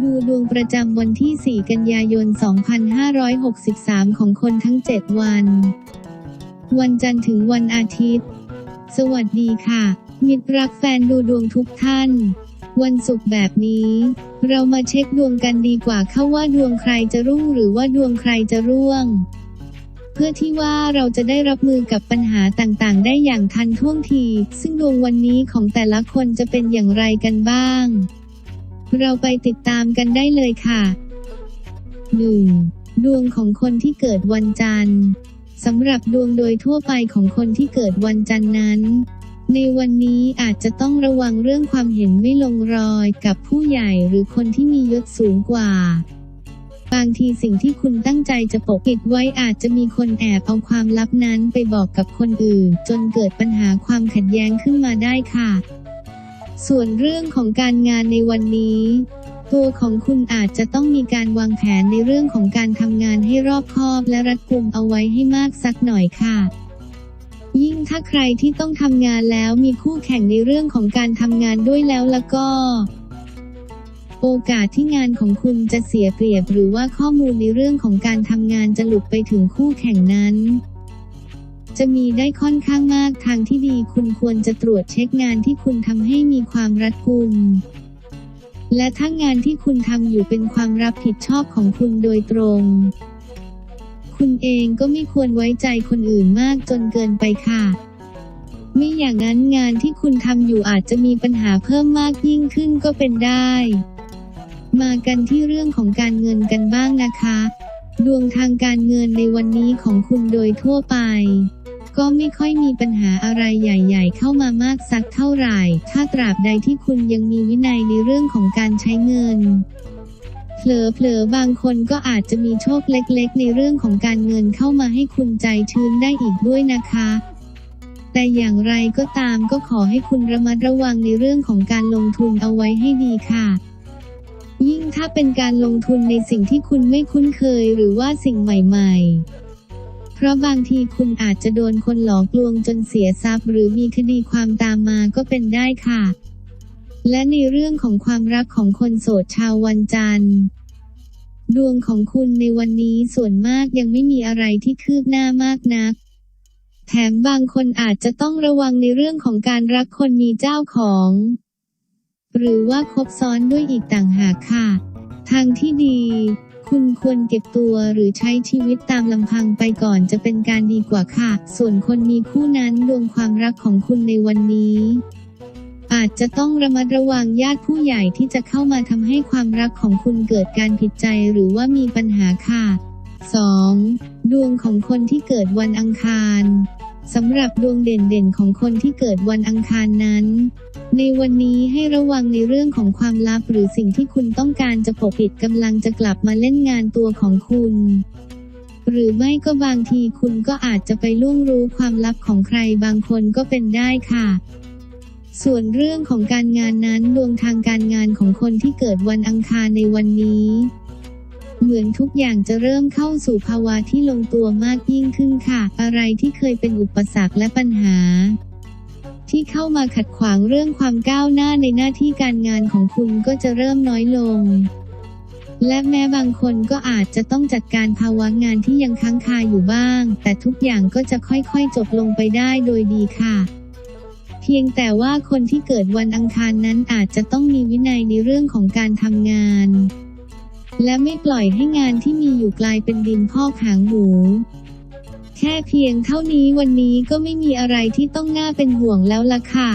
ดูดวงประจำวันที่ 4 กันยายน 2563 ของคนทั้ง 7 วัน วันจันทร์ถึงวันอาทิตย์ สวัสดีค่ะ มิตรรักแฟนดูดวงทุกท่าน วันศุกร์แบบนี้ เรามาเช็คดวงกันดีกว่าเข้าว่าดวงใครจะรุ่งหรือว่าดวงใครจะร่วง เพื่อที่ว่าเราจะได้รับมือกับปัญหาต่างๆ ได้อย่างทันท่วงที ซึ่งดวงวันนี้ของแต่ละคนจะเป็นอย่างไรกันบ้าง เราไปติดตามกันได้เลยค่ะ 1. ดวงของคนที่เกิดวันจันทร์สำหรับดวงโดยทั่วไปของคนที่เกิดวันจันทร์นั้น ในวันนี้อาจจะต้องระวังเรื่องความเห็นไม่ลงรอยกับผู้ใหญ่หรือคนที่มียศสูงกว่า บางทีสิ่งที่คุณตั้งใจจะปกปิดไว้อาจจะมีคนแอบเอาความลับนั้นไปบอกกับคนอื่น จนเกิดปัญหาความขัดแย้งขึ้นมาได้ค่ะ ส่วนเรื่องของการงานในวันนี้ ตัวของคุณอาจจะต้องมีการวางแผนในเรื่องของการทำงานให้รอบคอบและรัดกุมเอาไว้ให้มากสักหน่อยค่ะ ยิ่งถ้าใครที่ต้องทำงานแล้วมีคู่แข่งในเรื่องของการทำงานด้วยแล้วแล้วก็ โอกาสที่งานของคุณจะเสียเปรียบหรือว่าข้อมูลในเรื่องของการทำงานจะหลุดไปถึงคู่แข่งนั้น จะมีได้ค่อนข้างมากทางที่ดีคุณควรจะตรวจเช็คงานที่คุณทำให้มีความรัดกุม และถ้างานที่คุณทำอยู่เป็นความรับผิดชอบของคุณโดยตรง คุณเองก็ไม่ควรไว้ใจคนอื่นมากจนเกินไปค่ะไม่อย่างนั้นงานที่คุณทำอยู่อาจจะมีปัญหาเพิ่มมากยิ่งขึ้นก็เป็นได้ มากันที่เรื่องของการเงินกันบ้างนะคะ ดวงทางการเงินในวันนี้ของคุณโดยทั่วไป ก็ไม่ค่อยมีปัญหาอะไรใหญ่ ๆ เข้ามามากสักเท่าไหร่ ถ้าตราบใดที่คุณยังมีวินัยในเรื่องของการใช้เงินเผลอๆบางคนก็อาจจะมีโชคเล็กๆ ในเรื่องของการเงินเข้ามาให้คุณใจชื้นได้อีกด้วยนะคะ แต่อย่างไรก็ตามก็ขอให้คุณระมัดระวังในเรื่องของการลงทุนเอาไว้ให้ดีค่ะ ยิ่งถ้าเป็นการลงทุนในสิ่งที่คุณไม่คุ้นเคยหรือว่าสิ่งใหม่ ๆ ราะบางทีคุณอาจจะโดนคนหลอกลวงจนเสียทรัพย์ หรือมีคดีความตามมาก็เป็นได้ค่ะ และในเรื่องของความรักของคนโสดชาววันจันทร์ดวงของคุณในวันนี้ส่วนมากยังไม่มีอะไรที่คืบหน้ามากนัก แถมบางคนอาจจะต้องระวังในเรื่องของการรักคนมีเจ้าของ หรือว่าคบซ้อนด้วยอีกต่างหากค่ะ ทางที่ดี คุณควรเก็บตัวหรือใช้ชีวิตตามลำพังไปก่อนจะเป็นการดีกว่าค่ะ ส่วนคนมีคู่นั้นดวงความรักของคุณในวันนี้อาจจะต้องระมัดระวังญาติผู้ใหญ่ที่จะเข้ามาทำให้ความรักของคุณเกิดการผิดใจหรือว่ามีปัญหาค่ะ 2. ดวงของคนที่เกิดวันอังคารำหรับดวงเด่นๆ ของคนที่เกิดวันอังคารนั้น ในวันนี้ให้ระวังในเรื่องของความลับหรือสิ่งที่คุณต้องการจะปกปิดกำลังจะกลับมาเล่นงานตัวของคุณ หรือไม่ก็บางทีคุณก็อาจจะไปล่วงรู้ความลับของใครบางคนก็เป็นได้ค่ะส่วนเรื่องของการงานนั้นดวงทางการงานของคนที่เกิดวันอังคารในวันนี้ เหมือนทุกอย่างจะเริ่มเข้าสู่ภาวะที่ลงตัวมากยิ่งขึ้นค่ะ อะไรที่เคยเป็นอุปสรรคและปัญหา ที่เข้ามาขัดขวางเรื่องความก้าวหน้าในหน้าที่การงานของคุณก็จะเริ่มน้อยลง และแม้บางคนก็อาจจะต้องจัดการภาวะงานที่ยังค้างคาอยู่บ้าง แต่ทุกอย่างก็จะค่อยๆ จบลงไปได้โดยดีค่ะเพียงแต่ว่าคนที่เกิดวันอังคารนั้นอาจจะต้องมีวินัยในเรื่องของการทำงาน และไม่ปล่อยให้งานที่มีอยู่กลายเป็นดินพอกหางหมูแค่เพียงเท่านี้วันนี้ก็ไม่มีอะไรที่ต้องน่าเป็นห่วงแล้วล่ะค่ะ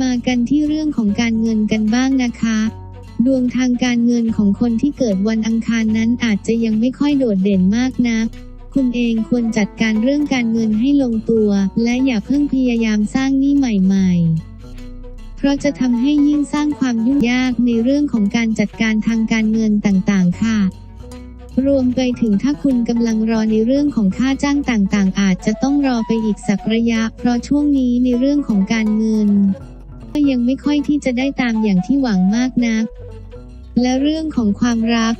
มากันที่เรื่องของการเงินกันบ้างนะคะ ดวงทางการเงินของคนที่เกิดวันอังคารนั้นอาจจะยังไม่ค่อยโดดเด่นมากนักคุณเองควรจัดการเรื่องการเงินให้ลงตัว และอย่าเพิ่งพยายามสร้างหนี้ใหม่ ๆ เพราะจะทำให้ยิ่งสร้างความยุ่งยากในเรื่องของการจัดการทางการเงินต่างๆ ค่ะ รวมไปถึงถ้าคุณกำลังรอในเรื่องของค่าจ้างต่างๆ อาจจะต้องรอไปอีกสักระยะ เพราะช่วงนี้ในเรื่องของการเงิน ก็ยังไม่ค่อยที่จะได้ตามอย่างที่หวังมากนัก และเรื่องของความรัก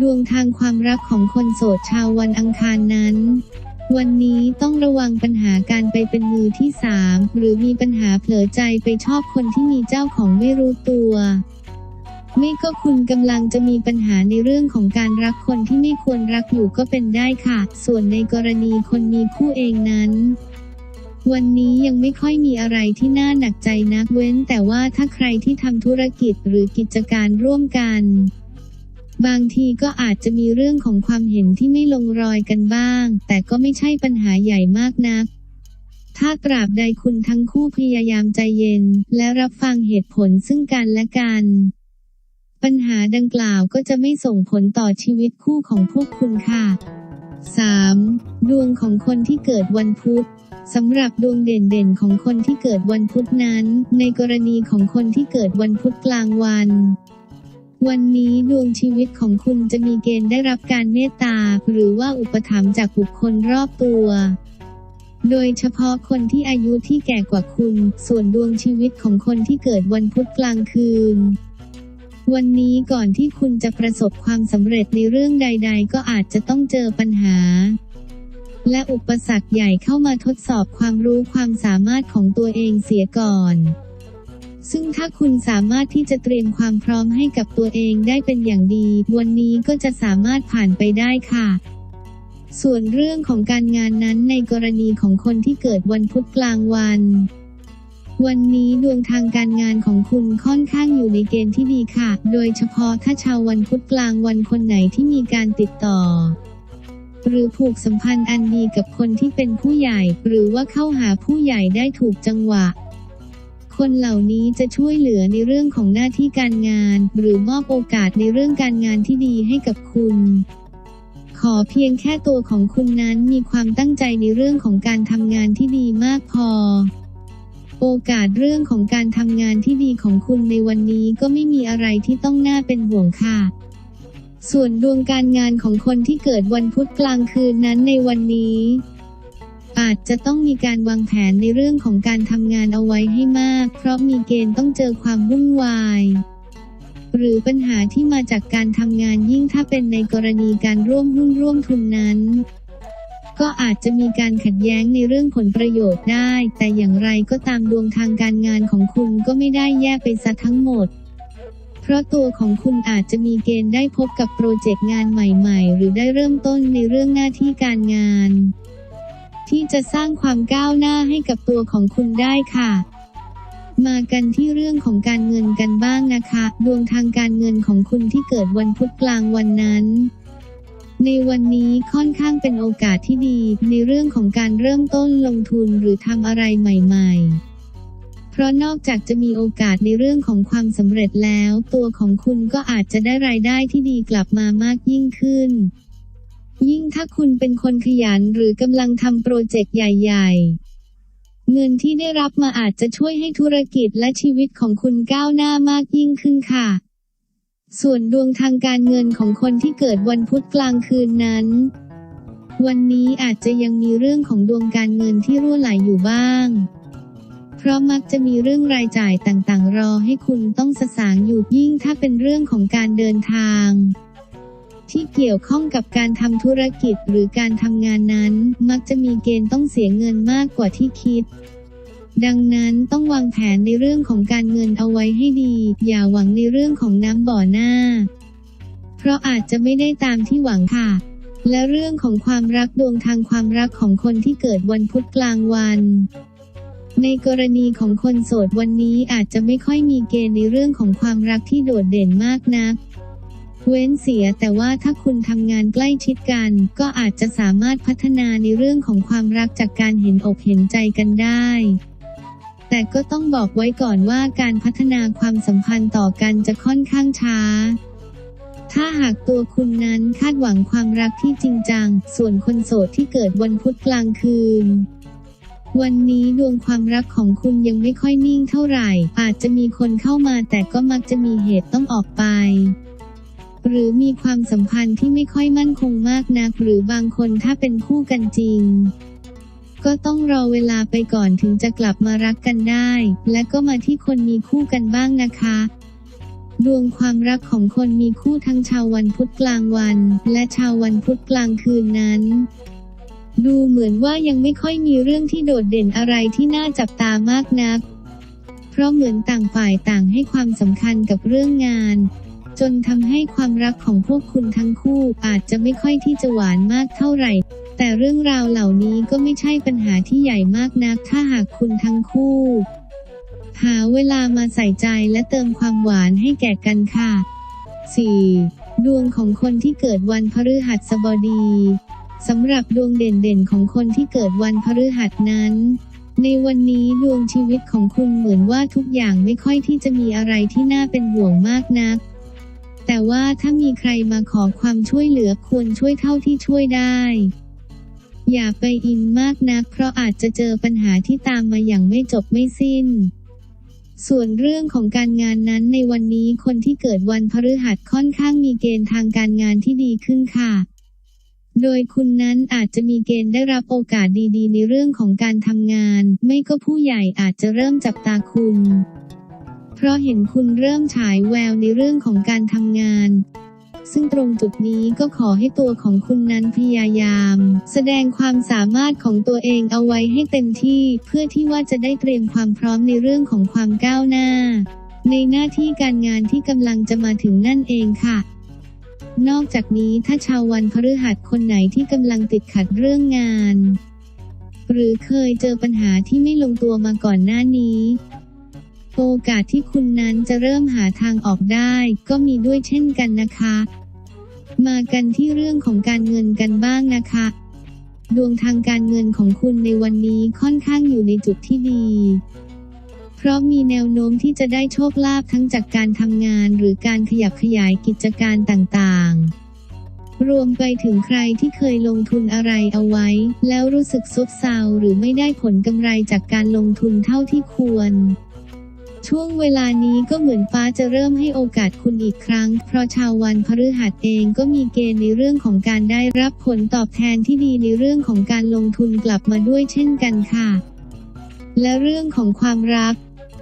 ดวงทางความรักของคนโสดชาววันอังคารนั้น วันนี้ต้องระวังปัญหาการไปเป็นมือที่สามหรือมีปัญหาเผลอใจไปชอบคนที่มีเจ้าของไม่รู้ตัวไม่ก็คุณกำลังจะมีปัญหาในเรื่องของการรักคนที่ไม่ควรรักอยู่ก็เป็นได้ค่ะ ส่วนในกรณีคนมีคู่เองนั้น วันนี้ยังไม่ค่อยมีอะไรที่น่าหนักใจนักเว้น แต่ว่าถ้าใครที่ทำธุรกิจหรือกิจการร่วมกัน บางทีก็อาจจะมีเรื่องของความเห็นที่ไม่ลงรอยกันบ้าง แต่ก็ไม่ใช่ปัญหาใหญ่มากนัก ถ้าตราบใดคุณทั้งคู่พยายามใจเย็น และรับฟังเหตุผลซึ่งกันและกัน ปัญหาดังกล่าวก็จะไม่ส่งผลต่อชีวิตคู่ของพวกคุณค่ะ 3. ดวงของคนที่เกิดวันพุธสำหรับดวงเด่นๆของคนที่เกิดวันพุธนั้น ในกรณีของคนที่เกิดวันพุธกลางวัน วันนี้ดวงชีวิตของคุณจะมีเกณฑ์ได้รับการเมตตา หรือว่าอุปถัมภ์จากบุคคลรอบตัว โดยเฉพาะคนที่อายุที่แก่กว่าคุณ ส่วนดวงชีวิตของคนที่เกิดวันพุธกลางคืน วันนี้ก่อนที่คุณจะประสบความสำเร็จในเรื่องใด ๆ ก็อาจจะต้องเจอปัญหา และอุปสรรคใหญ่เข้ามาทดสอบความรู้ความสามารถของตัวเองเสียก่อน ซึ่งถ้าคุณสามารถที่จะเตรียมความพร้อมให้กับตัวเองได้เป็นอย่างดี วันนี้ก็จะสามารถผ่านไปได้ค่ะ ส่วนเรื่องของการงานนั้นในกรณีของคนที่เกิดวันพุธกลางวันวันนี้ดวงทางการงานของคุณค่อนข้างอยู่ในเกณฑ์ที่ดีค่ะ โดยเฉพาะถ้าชาววันพุธกลางวันคนไหนที่มีการติดต่อ หรือผูกสัมพันธ์อันดีกับคนที่เป็นผู้ใหญ่ หรือว่าเข้าหาผู้ใหญ่ได้ถูกจังหวะ คนเหล่านี้จะช่วยเหลือในเรื่องของหน้าที่การงาน หรือมอบโอกาสในเรื่องการงานที่ดีให้กับคุณขอเพียงแค่ตัวของคุณนั้นมีความตั้งใจในเรื่องของการทำงานที่ดีมากพอ โอกาสเรื่องของการทำงานที่ดีของคุณในวันนี้ก็ไม่มีอะไรที่ต้องน่าเป็นห่วงค่ะ ส่วนดวงการงานของคนที่เกิดวันพุธกลางคืนนั้นในวันนี้ อาจจะต้องมีการวางแผนในเรื่องของการทำงานเอาไว้ให้มาก เพราะมีเกณฑ์ต้องเจอความวุ่นวาย หรือปัญหาที่มาจากการทำงานยิ่งถ้าเป็นในกรณีการร่วมหุ้นร่วมทุนนั้น ก็อาจจะมีการขัดแย้งในเรื่องผลประโยชน์ได้ แต่อย่างไรก็ตามดวงทางการงานของคุณก็ไม่ได้แย่ไปซะทั้งหมดเพราะตัวของคุณอาจจะมีเกณฑ์ได้พบกับโปรเจกต์งานใหม่ ๆ หรือได้เริ่มต้นในเรื่องหน้าที่การงาน ที่จะสร้างความก้าวหน้าให้กับตัวของคุณได้ค่ะ มากันที่เรื่องของการเงินกันบ้างนะคะ ดวงทางการเงินของคุณที่เกิดวันพุธกลางวันนั้นในวันนี้ค่อนข้างเป็นโอกาสที่ดีในเรื่องของการเริ่มต้นลงทุนหรือทำอะไรใหม่ๆ เพราะนอกจากจะมีโอกาสในเรื่องของความสำเร็จแล้ว ตัวของคุณก็อาจจะได้รายได้ที่ดีกลับมามากยิ่งขึ้น ยิ่งถ้าคุณเป็นคนขยันหรือกำลังทำโปรเจกต์ใหญ่ ๆ เงินที่ได้รับมาอาจจะช่วยให้ธุรกิจและชีวิตของคุณก้าวหน้ามากยิ่งขึ้นค่ะ ส่วนดวงทางการเงินของคนที่เกิดวันพุธกลางคืนนั้น วันนี้อาจจะยังมีเรื่องของดวงการเงินที่รั่วไหลอยู่บ้าง เพราะมักจะมีเรื่องรายจ่ายต่างๆ รอให้คุณต้องสสางอยู่ยิ่งถ้าเป็นเรื่องของการเดินทาง ที่เกี่ยวข้องกับการทำธุรกิจหรือการทำงานนั้น มักจะมีเกณฑ์ต้องเสียเงินมากกว่าที่คิด ดังนั้นต้องวางแผนในเรื่องของการเงินเอาไว้ให้ดี อย่าหวังในเรื่องของน้ำบ่อหน้า เพราะอาจจะไม่ได้ตามที่หวังค่ะ และเรื่องของความรักดวงทางความรักของคนที่เกิดวันพุธกลางวันในกรณีของคนโสดวันนี้อาจจะไม่ค่อยมีเกณฑ์ในเรื่องของความรักที่โดดเด่นมากนัก เว้นเสียแต่ว่าถ้าคุณทำงานใกล้ชิดกัน ก็อาจจะสามารถพัฒนาในเรื่องของความรักจากการเห็นอกเห็นใจกันได้ แต่ก็ต้องบอกไว้ก่อนว่าการพัฒนาความสัมพันธ์ต่อกันจะค่อนข้างช้า ถ้าหากตัวคุณนั้นคาดหวังความรักที่จริงจัง ส่วนคนโสดที่เกิดวันพุธกลางคืนวันนี้ดวงความรักของคุณยังไม่ค่อยนิ่งเท่าไหร่ อาจจะมีคนเข้ามาแต่ก็มักจะมีเหตุต้องออกไป หรือมีความสัมพันธ์ที่ไม่ค่อยมั่นคงมากนัก หรือบางคนถ้าเป็นคู่กันจริง ก็ต้องรอเวลาไปก่อนถึงจะกลับมารักกันได้ และก็มาที่คนมีคู่กันบ้างนะคะดวงความรักของคนมีคู่ทั้งชาววันพุธกลางวัน และชาววันพุธกลางคืนนั้น ดูเหมือนว่ายังไม่ค่อยมีเรื่องที่โดดเด่นอะไรที่น่าจับตามากนัก เพราะเหมือนต่างฝ่ายต่างให้ความสำคัญกับเรื่องงาน จนทำให้ความรักของพวกคุณทั้งคู่อาจจะไม่ค่อยที่จะหวานมากเท่าไหร่ แต่เรื่องราวเหล่านี้ก็ไม่ใช่ปัญหาที่ใหญ่มากนัก ถ้าหากคุณทั้งคู่ หาเวลามาใส่ใจและเติมความหวานให้แก่กันค่ะ 4. ดวงของคนที่เกิดวันพฤหัสบดีสำหรับดวงเด่นๆของคนที่เกิดวันพฤหัสนั้น ในวันนี้ดวงชีวิตของคุณเหมือนว่าทุกอย่างไม่ค่อยที่จะมีอะไรที่น่าเป็นห่วงมากนัก แต่ว่าถ้ามีใครมาขอความช่วยเหลือควรช่วยเท่าที่ช่วยได้ อย่าไปอินมากนัก เพราะอาจจะเจอปัญหาที่ตามมาอย่างไม่จบไม่สิ้น ส่วนเรื่องของการงานนั้นในวันนี้คนที่เกิดวันพฤหัสค่อนข้างมีเกณฑ์ทางการงานที่ดีขึ้นค่ะโดยคุณนั้นอาจจะมีเกณฑ์ได้รับโอกาสดีๆ ในเรื่องของการทำงาน ไม่ก็ผู้ใหญ่อาจจะเริ่มจับตาคุณ เพราะเห็นคุณเริ่มฉายแววในเรื่องของการทำงาน ซึ่งตรงจุดนี้ก็ขอให้ตัวของคุณนั้นพยายาม แสดงความสามารถของตัวเองเอาไว้ให้เต็มที่เพื่อที่ว่าจะได้เตรียมความพร้อมในเรื่องของความก้าวหน้า ในหน้าที่การงานที่กำลังจะมาถึงนั่นเองค่ะนอกจากนี้ถ้าชาววันพฤหัสคนไหนที่กำลังติดขัดเรื่องงาน หรือเคยเจอปัญหาที่ไม่ลงตัวมาก่อนหน้านี้ โอกาสที่คุณนั้นจะเริ่มหาทางออกได้ ก็มีด้วยเช่นกันนะคะ มากันที่เรื่องของการเงินกันบ้างนะคะ ดวงทางการเงินของคุณในวันนี้ค่อนข้างอยู่ในจุดที่ดี เพราะมีแนวโน้มที่จะได้โชคลาภทั้งจากการทำงานหรือการขยับขยายกิจการต่างๆรวมไปถึงใครที่เคยลงทุนอะไรเอาไว้ แล้วรู้สึกซบเซาหรือไม่ได้ผลกำไรจากการลงทุนเท่าที่ควร ช่วงเวลานี้ก็เหมือนฟ้าจะเริ่มให้โอกาสคุณอีกครั้ง เพราะชาววันพฤหัสเองก็มีเกณฑ์ในเรื่องของการได้รับผลตอบแทนที่ดีในเรื่องของการลงทุนกลับมาด้วยเช่นกันค่ะ และเรื่องของความรัก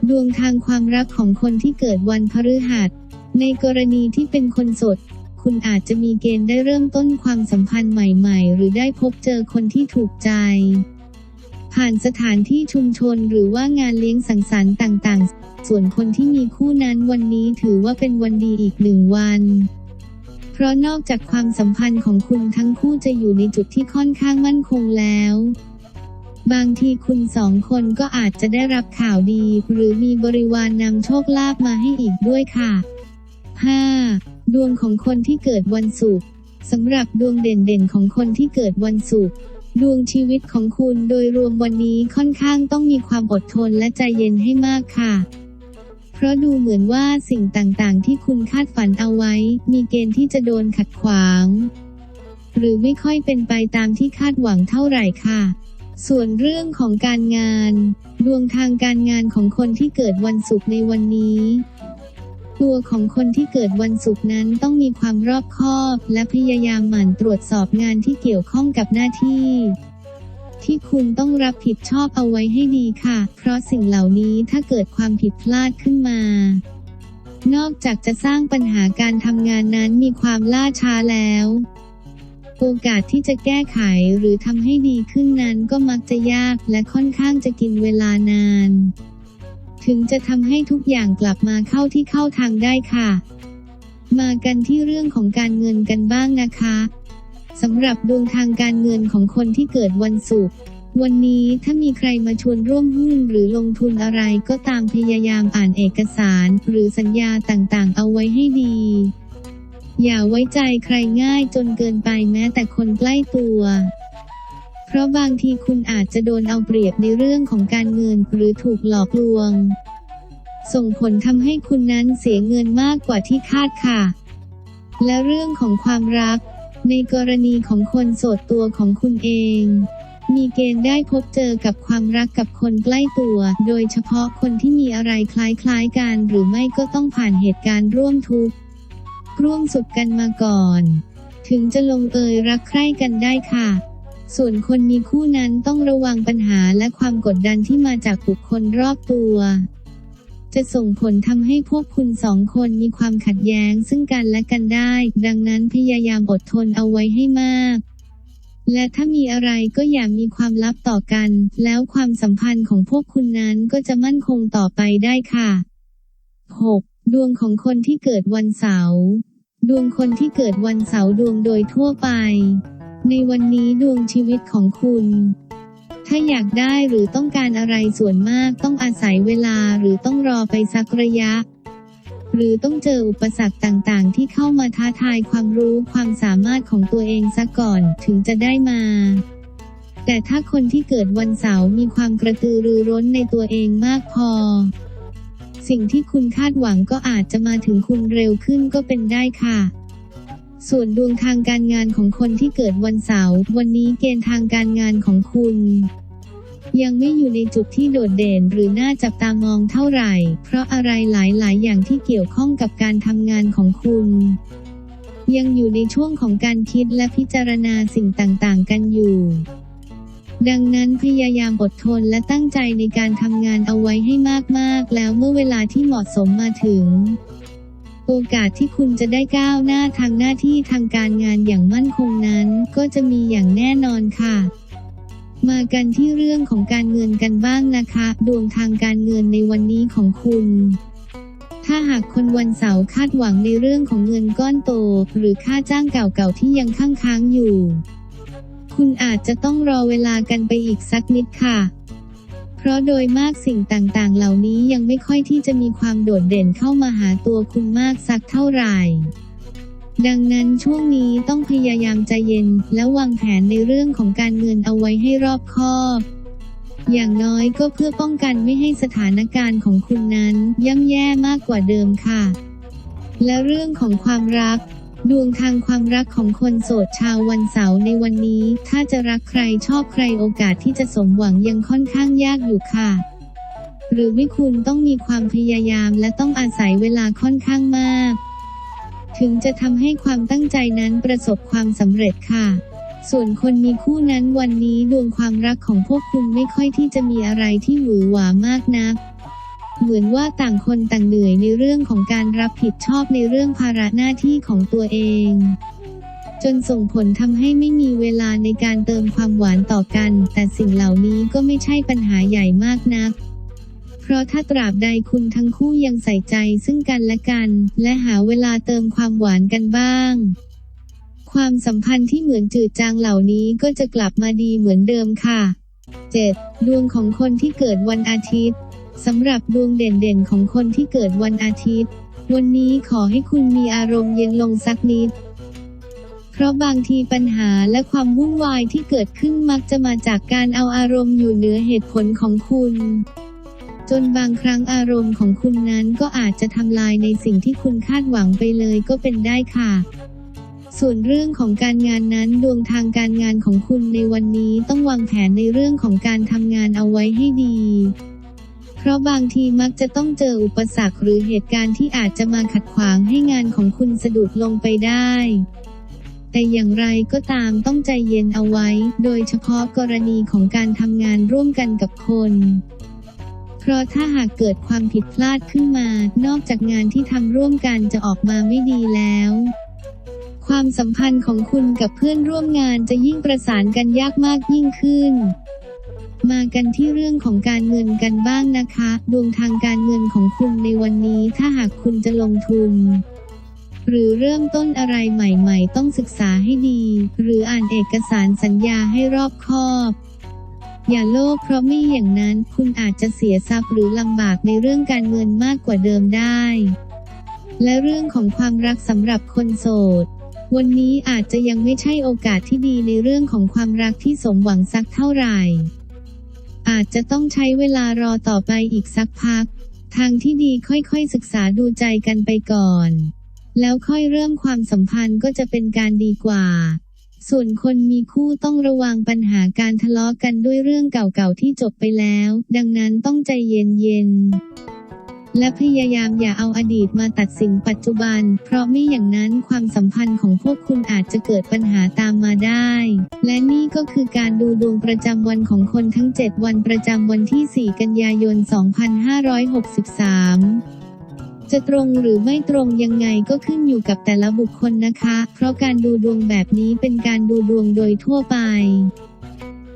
ดวงทางความรักของคนที่เกิดวันพฤหัส ในกรณีที่เป็นคนสดคุณอาจจะมีเกณฑ์ได้เริ่มต้นความสัมพันธ์ใหม่ ๆ หรือได้พบเจอคนที่ถูกใจ ผ่านสถานที่ชุมชนหรือว่างานเลี้ยงสังสรรค์ต่างๆ ส่วนคนที่มีคู่นั้นวันนี้ถือว่าเป็นวันดีอีกหนึ่งวัน เพราะนอกจากความสัมพันธ์ของคุณทั้งคู่จะอยู่ในจุดที่ค่อนข้างมั่นคงแล้ว บางทีคุณสองคนก็อาจจะได้รับข่าวดี หรือมีบริวารนนำโชคลาภมาให้อีกด้วยค่ะ 5. ดวงของคนที่เกิดวันศุกร์สำหรับดวงเด่นๆของคนที่เกิดวันศุกร์ ดวงชีวิตของคุณโดยรวมวันนี้ค่อนข้างต้องมีความอดทนและใจเย็นให้มากค่ะ เพราะดูเหมือนว่าสิ่งต่างๆ ที่คุณคาดฝันเอาไว้ มีเกณฑ์ที่จะโดนขัดขวาง หรือไม่ค่อยเป็นไปตามที่คาดหวังเท่าไหร่ค่ะ ส่วนเรื่องของการงาน ดวงทางการงานของคนที่เกิดวันศุกร์ในวันนี้ ตัวของคนที่เกิดวันศุกร์นั้นต้องมีความรอบคอบ และพยายามหมั่นตรวจสอบงานที่เกี่ยวข้องกับหน้าที่ ที่คุณต้องรับผิดชอบเอาไว้ให้ดีค่ะ เพราะสิ่งเหล่านี้ถ้าเกิดความผิดพลาดขึ้นมา นอกจากจะสร้างปัญหาการทำงานนั้นมีความล่าช้าแล้วโอกาสที่จะแก้ไขหรือทำให้ดีขึ้นนั้นก็มักจะยากและค่อนข้างจะกินเวลานาน ถึงจะทำให้ทุกอย่างกลับมาเข้าที่เข้าทางได้ค่ะ มากันที่เรื่องของการเงินกันบ้างนะคะสำหรับดวงทางการเงินของคนที่เกิดวันศุกร์วันนี้ถ้ามีใครมาชวนร่วมหุ้นหรือลงทุนอะไรก็ตามพยายามอ่านเอกสาร หรือสัญญาต่างๆ เอาไว้ให้ดี อย่าไว้ใจใครง่ายจนเกินไปแม้แต่คนใกล้ตัว เพราะบางทีคุณอาจจะโดนเอาเปรียบในเรื่องของการเงินหรือถูกหลอกลวง ส่งผลทำให้คุณนั้นเสียเงินมากกว่าที่คาดค่ะ และเรื่องของความรัก ในกรณีของคนโสดตัวของคุณเอง มีเกณฑ์ได้พบเจอกับความรักกับคนใกล้ตัว โดยเฉพาะคนที่มีอะไรคล้ายๆกันหรือไม่ก็ต้องผ่านเหตุการณ์ร่วมทุกข์ร่วมสุขกันมาก่อน ถึงจะลงเอยรักใคร่กันได้ค่ะ ส่วนคนมีคู่นั้นต้องระวังปัญหาและความกดดันที่มาจากบุคคลรอบตัว จะส่งผลทำให้พวกคุณสองคนมีความขัดแย้งซึ่งกันและกันได้ ดังนั้นพยายามอดทนเอาไว้ให้มาก และถ้ามีอะไรก็อย่ามีความลับต่อกัน แล้วความสัมพันธ์ของพวกคุณนั้นก็จะมั่นคงต่อไปได้ค่ะ 6. ดวงของคนที่เกิดวันเสาร์ ดวงคนที่เกิดวันเสาร์ดวงโดยทั่วไป ในวันนี้ดวงชีวิตของคุณ ถ้าอยากได้หรือต้องการอะไรส่วนมากต้องอาศัยเวลาหรือต้องรอไปสักระยะ หรือต้องเจออุปสรรคต่างๆ ที่เข้ามาท้าทายความรู้ความสามารถของตัวเองซะก่อนถึงจะได้มาแต่ถ้าคนที่เกิดวันเสาร์มีความกระตือรือร้นในตัวเองมากพอ สิ่งที่คุณคาดหวังก็อาจจะมาถึงคุณเร็วขึ้นก็เป็นได้ค่ะ ส่วนดวงทางการงานของคนที่เกิดวันเสาร์วันนี้เกณฑ์ทางการงานของคุณ ยังไม่อยู่ในจุดที่โดดเด่นหรือน่าจับตามองเท่าไหร่ เพราะอะไรหลายๆ อย่างที่เกี่ยวข้องกับการทำงานของคุณ ยังอยู่ในช่วงของการคิดและพิจารณาสิ่งต่าง ๆ กันอยู่ดังนั้นพยายามอดทนและตั้งใจในการทำงานเอาไว้ให้มาก ๆ แล้วเมื่อเวลาที่เหมาะสมมาถึง โอกาสที่คุณจะได้ก้าวหน้าทางหน้าที่ทางการงานอย่างมั่นคงนั้น ก็จะมีอย่างแน่นอนค่ะ มากันที่เรื่องของการเงินกันบ้างนะคะ ดวงทางการเงินในวันนี้ของคุณถ้าหากคนวันเสาร์คาดหวังในเรื่องของเงินก้อนโต หรือค่าจ้างเก่าๆที่ยังค้างค้างอยู่ คุณอาจจะต้องรอเวลากันไปอีกสักนิดค่ะ เพราะโดยมากสิ่งต่างๆ เหล่านี้ยังไม่ค่อยที่จะมีความโดดเด่นเข้ามาหาตัวคุณมากสักเท่าไหร่ ดังนั้นช่วงนี้ต้องพยายามใจเย็น และวางแผนในเรื่องของการเงินเอาไว้ให้รอบคอบอย่างน้อยก็เพื่อป้องกันไม่ให้สถานการณ์ของคุณนั้นย่ำแย่มากกว่าเดิมค่ะ และเรื่องของความรัก ดวงทางความรักของคนโสดชาววันเสาร์ในวันนี้ ถ้าจะรักใครชอบใครโอกาสที่จะสมหวังยังค่อนข้างยากอยู่ค่ะ หรือไม่คุณต้องมีความพยายามและต้องอาศัยเวลาค่อนข้างมาก ถึงจะทำให้ความตั้งใจนั้นประสบความสำเร็จค่ะ ส่วนคนมีคู่นั้นวันนี้ดวงความรักของพวกคุณไม่ค่อยที่จะมีอะไรที่หวือหวามากนัก เหมือนว่าต่างคนต่างเหนื่อยในเรื่องของการรับผิดชอบในเรื่องภาระหน้าที่ของตัวเอง จนส่งผลทำให้ไม่มีเวลาในการเติมความหวานต่อกัน แต่สิ่งเหล่านี้ก็ไม่ใช่ปัญหาใหญ่มากนัก เพราะถ้าตราบใดคุณทั้งคู่ยังใส่ใจซึ่งกันและกัน และหาเวลาเติมความหวานกันบ้างความสัมพันธ์ที่เหมือนจืดจางเหล่านี้ก็จะกลับมาดีเหมือนเดิมค่ะ 7. ดวงของคนที่เกิดวันอาทิตย์ สำหรับดวงเด่นๆ ของคนที่เกิดวันอาทิตย์ วันนี้ขอให้คุณมีอารมณ์เย็นลงสักนิด เพราะบางทีปัญหาและความวุ่นวายที่เกิดขึ้นมักจะมาจากการเอาอารมณ์อยู่เหนือเหตุผลของคุณ จนบางครั้งอารมณ์ของคุณนั้นก็อาจจะทำลายในสิ่งที่คุณคาดหวังไปเลยก็เป็นได้ค่ะส่วนเรื่องของการงานนั้นดวงทางการงานของคุณในวันนี้ต้องวางแผนในเรื่องของการทำงานเอาไว้ให้ดี เพราะบางทีมักจะต้องเจออุปสรรคหรือเหตุการณ์ที่อาจจะมาขัดขวางให้งานของคุณสะดุดลงไปได้ แต่อย่างไรก็ตามต้องใจเย็นเอาไว้ โดยเฉพาะกรณีของการทำงานร่วมกันกับคนเพราะถ้าหากเกิดความผิดพลาดขึ้นมา นอกจากงานที่ทำร่วมกันจะออกมาไม่ดีแล้ว ความสัมพันธ์ของคุณกับเพื่อนร่วมงานจะยิ่งประสานกันยากมากยิ่งขึ้น มากันที่เรื่องของการเงินกันบ้างนะคะ ดวงทางการเงินของคุณในวันนี้ถ้าหากคุณจะลงทุน หรือเริ่มต้นอะไรใหม่ๆ ต้องศึกษาให้ดี หรืออ่านเอกสารสัญญาให้รอบคอบอย่าโลภเพราะไม่อย่างนั้นคุณอาจจะเสียทรัพย์หรือลำบากในเรื่องการเงินมากกว่าเดิมได้ และเรื่องของความรักสำหรับคนโสด วันนี้อาจจะยังไม่ใช่โอกาสที่ดีในเรื่องของความรักที่สมหวังสักเท่าไหร่ อาจจะต้องใช้เวลารอต่อไปอีกสักพัก ทางที่ดีค่อยๆศึกษาดูใจกันไปก่อน แล้วค่อยเริ่มความสัมพันธ์ก็จะเป็นการดีกว่า ส่วนคนมีคู่ต้องระวังปัญหาการทะเลาะกันด้วยเรื่องเก่าๆที่จบไปแล้ว ดังนั้นต้องใจเย็นๆ และพยายามอย่าเอาอดีตมาตัดสินปัจจุบัน เพราะไม่อย่างนั้นความสัมพันธ์ของพวกคุณอาจจะเกิดปัญหาตามมาได้ และนี่ก็คือการดูดวงประจำวันของคนทั้ง 7 วันประจำวันที่ 4 กันยายน 2563จะตรงหรือไม่ตรงยังไงก็ขึ้นอยู่กับแต่ละบุคคลนะคะ เพราะการดูดวงแบบนี้เป็นการดูดวงโดยทั่วไป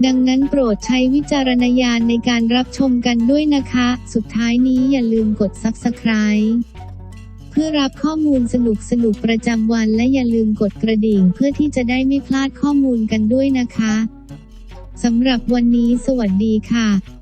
ดังนั้นโปรดใช้วิจารณญาณในการรับชมกันด้วยนะคะ สุดท้ายนี้อย่าลืมกด Subscribe พื่อรับข้อมูลสนุกสนุกๆประจำวันและอย่าลืมกดกระดิ่งเพื่อที่จะได้ไม่พลาดข้อมูลกันด้วยนะคะสำหรับวันนี้สวัสดีค่ะ